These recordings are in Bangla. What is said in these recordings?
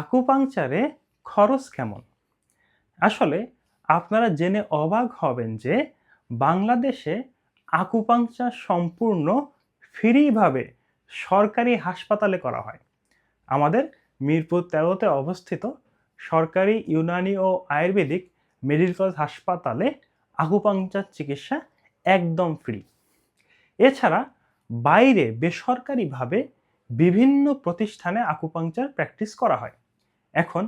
আকুপাংচারে খরচ কেমন? আসলে আপনারা জেনে অবাক হবেন যে বাংলাদেশে আকুপাংচার সম্পূর্ণ ফ্রিভাবে সরকারি হাসপাতালে করা হয়। আমাদের মিরপুর তেরোতে অবস্থিত সরকারি ইউনানি ও আয়ুর্বেদিক মেডিকেল হাসপাতালে আকুপাংচার চিকিৎসা একদম ফ্রি। এছাড়া বাইরে বেসরকারিভাবে বিভিন্ন প্রতিষ্ঠানে আকুপাংচার প্র্যাকটিস করা হয়। এখন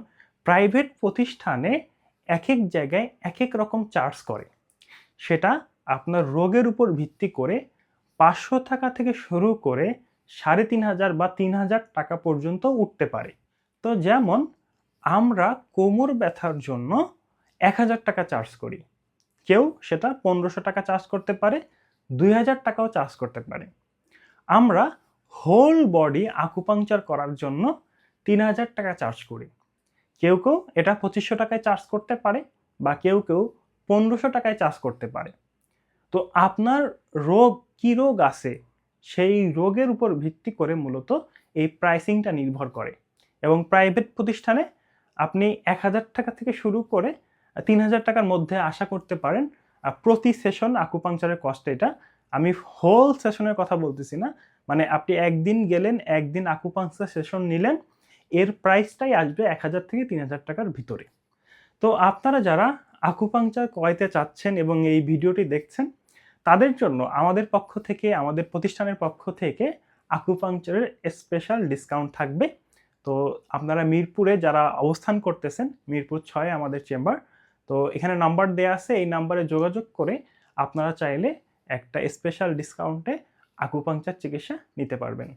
প্রাইভেট প্রতিষ্ঠানে এক এক জায়গায় এক এক রকম চার্জ করে। সেটা আপনার রোগের উপর ভিত্তি করে পাঁচশো টাকা থেকে শুরু করে সাড়ে তিন হাজার বা তিন হাজার টাকা পর্যন্ত উঠতে পারে। তো যেমন আমরা কোমর ব্যথার জন্য এক হাজার টাকা চার্জ করি। কেউ সেটা পনেরোশো টাকা চার্জ করতে পারে, দুই হাজার টাকাও চার্জ করতে পারে। আমরা হোল বডি আকুপাংচার করার জন্য তিন হাজার টাকা চার্জ করি। কেউ কেউ এটা পঁচিশশো টাকায় চার্জ করতে পারে বা কেউ কেউ পনেরোশো টাকায় চার্জ করতে পারে। তো আপনার রোগ কী রোগ আছে সেই রোগের উপর ভিত্তি করে মূলত এই প্রাইসিংটা নির্ভর করে এবং প্রাইভেট প্রতিষ্ঠানে আপনি এক হাজার টাকা থেকে শুরু করে তিন হাজার টাকার মধ্যে আশা করতে পারেন। প্রতি সেশন আকুপাংচারের কষ্ট এটা আমি হোল সেশনের কথা বলতেছি না। মানে আপনি একদিন গেলেন, একদিন আকুপাংচার সেশন নিলেন এর প্রাইসটাই আসবে এক হাজার থেকে তিন হাজার টাকার ভিতরে। তো আপনারা যারা আকুপাংচার করাইতে চাচ্ছেন এবং এই ভিডিওটি দেখছেন, তাদের জন্য আমাদের পক্ষ থেকে, আমাদের প্রতিষ্ঠানের পক্ষ থেকে আকুপাংচারের স্পেশাল ডিসকাউন্ট থাকবে। তো আপনারা মিরপুরে যারা অবস্থান করতেছেন, মিরপুর ছয় আমাদের চেম্বার তো এখানে নাম্বার দেওয়া আছে, এই নাম্বারে যোগাযোগ করে আপনারা চাইলে একটা স্পেশাল ডিসকাউন্টে আকুপাংচার চিকিৎসা নিতে পারবেন।